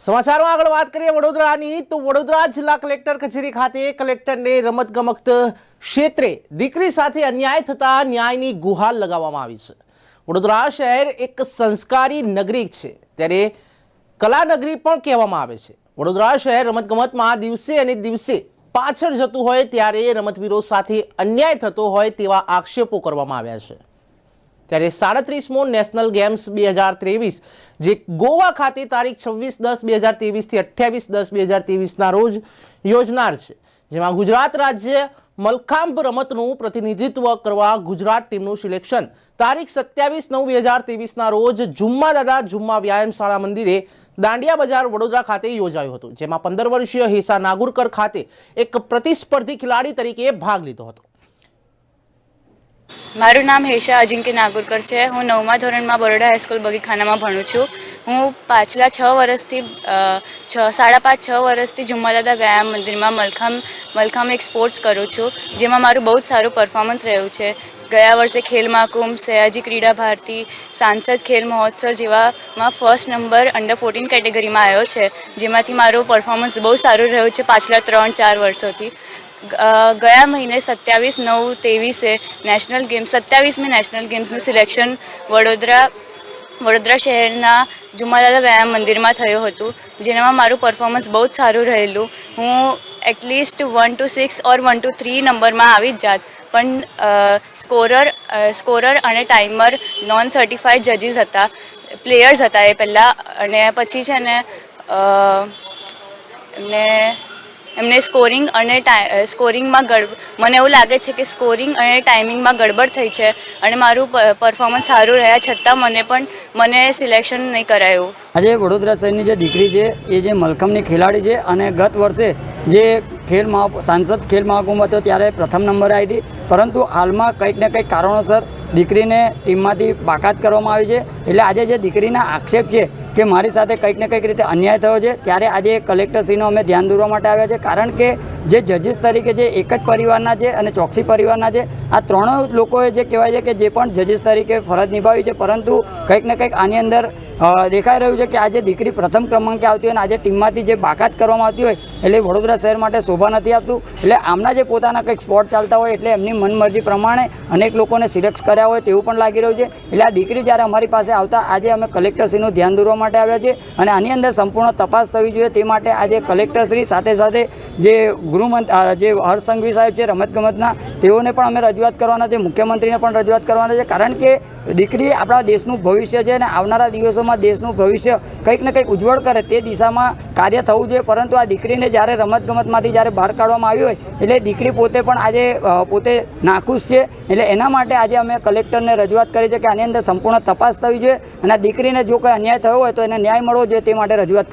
સમાચારમાં આગળ વાત કરીએ વડોદરાની, તો વડોદરા જિલ્લા કલેક્ટર કચેરી ખાતે કલેક્ટરને રમતગમત ક્ષેત્રે દીકરી સાથે અન્યાય થતા ન્યાયની ગુહાર લગાવવામાં આવી છે. વડોદરા શહેર એક સંસ્કારી નગરી છે, ત્યારે કલાનગરી પણ કહેવામાં આવે છે. વડોદરા શહેર રમતગમતમાં દિવસે અને દિવસે પાછળ જતું હોય ત્યારે રમતવીરો સાથે અન્યાય થતો હોય તેવા આક્ષેપો કરવામાં આવ્યા છે. ત્યારે સાડત્રીસમો નેશનલ ગેમ્સ બે હજાર ત્રેવીસ, જે ગોવા ખાતે તારીખ છવ્વીસ દસ બે હજાર ત્રેવીસથી અઠ્યાવીસ દસ બે હજાર ત્રેવીસના રોજ યોજનાર છે, જેમાં ગુજરાત રાજ્ય મલખાંબ રમતનું પ્રતિનિધિત્વ કરવા ગુજરાત ટીમનું સિલેક્શન. તારીખ સત્યાવીસ નવ બે હજાર ત્રેવીસના રોજ જુમ્મા દાદા જુમ્મા વ્યાયામશાળા મંદિરે દાંડિયા બજાર વડોદરા ખાતે યોજાયું હતું, જેમાં પંદર વર્ષીય હેસા નાગુરકર ખાતે એક પ્રતિસ્પર્ધી ખેલાડી તરીકે ભાગ લીધો હતો. મારું નામ હેશા અજિંક્ય નાગુરકર છે. હું નવમા ધોરણમાં બરોડા હાઈસ્કૂલ બગીખાનામાં ભણું છું. હું પાછલા છ વર્ષથી છ, સાડા પાંચ, છ વર્ષથી જુમ્માદાદા વ્યાયામ મંદિરમાં મલખામ મલખામ એક સ્પોર્ટ્સ કરું છું, જેમાં મારું બહુ જ સારું પરફોર્મન્સ રહ્યું છે. ગયા વર્ષે ખેલ મહાકુંભ, સયાજી ક્રીડા ભારતી, સાંસદ ખેલ મહોત્સવ જેવામાં ફર્સ્ટ નંબર અંડર ફોર્ટીન કેટેગરીમાં આવ્યો છે, જેમાંથી મારું પરફોર્મન્સ બહુ સારું રહ્યું છે પાછલા ત્રણ, ચાર વર્ષોથી. ગયા મહિને સત્યાવીસ નવ ત્રેવીસે નેશનલ ગેમ્સ, સત્યાવીસમી નેશનલ ગેમ્સનું સિલેક્શન વડોદરા વડોદરા શહેરના જુમાલાલા વ્યાયામ મંદિરમાં થયું હતું. જેનામાં મારું પરફોર્મન્સ બહુ જ સારું રહેલું. હું at least one two six or one two three નંબરમાં આવી જ જાત. પણ સ્કોરર સ્કોરર અને ટાઈમર નોન સર્ટિફાઈડ જજીસ હતા. પ્લેયર્સ હતા એ પહેલાં. અને પછી છે ને એમને એમને સ્કોરિંગ અને સ્કોરિંગમાં ગડ, મને એવું લાગે છે કે સ્કોરિંગ અને ટાઈમિંગમાં ગડબડ થઈ છે અને મારું પરફોર્મન્સ સારું રહ્યા છતાં મને પણ, મને સિલેક્શન નહીં કરાયું. આજે વડોદરા શહેરની જે દીકરી છે, એ જે મલખમની ખેલાડી છે અને ગત વર્ષે જે ખેલ મહા, સાંસદ ખેલ મહાકુંભ હતો ત્યારે પ્રથમ નંબરે આવી હતી. પરંતુ હાલમાં કંઈક ને કંઈક કારણોસર દીકરીને ટીમમાંથી બાકાત કરવામાં આવી છે. એટલે આજે જે દીકરીના આક્ષેપ છે કે મારી સાથે કંઈક ને કંઈક રીતે અન્યાય થયો છે, ત્યારે આજે કલેક્ટરશ્રીનો અમે ધ્યાન દોરવા માટે આવ્યા છે. કારણ કે જે જજીસ તરીકે જે એક જ પરિવારના છે અને ચોકસી પરિવારના છે, આ ત્રણ લોકોએ જે કહેવાય છે કે જે પણ જજીસ તરીકે ફરજ નિભાવી છે, પરંતુ કંઈક ને કંઈક આની અંદર દેખાઈ રહ્યું છે કે આજે દીકરી પ્રથમ ક્રમાંકે આવતી હોય અને આજે ટીમમાંથી જે બાકાત કરવામાં આવતી હોય, એટલે વડોદરા શહેર માટે શોભા નથી આપતું એટલે આમના જે પોતાના કંઈક સ્પોર્ટ ચાલતા હોય, એટલે એમની મનમરજી પ્રમાણે અનેક લોકોને સિલેક્ટ કર્યા હોય તેવું પણ લાગી રહ્યું છે. એટલે આ દીકરી જ્યારે અમારી પાસે આવતા, આજે અમે કલેક્ટરશ્રીનું ધ્યાન દોરવા માટે આવ્યા છે અને આની અંદર સંપૂર્ણ તપાસ થવી જોઈએ તે માટે આજે કલેક્ટરશ્રી સાથે સાથે જે ગૃહમંત્રી જે હર્ષ સંઘવી સાહેબ છે, રમતગમતના, તેઓને પણ અમે રજૂઆત કરવાના છે, મુખ્યમંત્રીને પણ રજૂઆત કરવાના છે, કારણ કે દીકરી આપણા દેશનું ભવિષ્ય છે અને આવનારા દિવસોમાં દેશનું ભવિષ્ય કંઈક ને કંઈક ઉજ્જવળ કરે તે દિશામાં કાર્ય થવું જોઈએ. પરંતુ આ દીકરીને જ્યારે રમતગમતમાંથી જ્યારે બહાર કાઢવામાં આવી હોય, એટલે દીકરી પોતે પણ આજે પોતે નાખુશ છે. એટલે એના માટે આજે અમે કલેક્ટરને રજૂઆત કરી છે કે આની અંદર સંપૂર્ણ તપાસ થવી જોઈએ અને દીકરીને જો કોઈ અન્યાય થયો હોય તો એને ન્યાય મળવો જોઈએ તે માટે રજૂઆત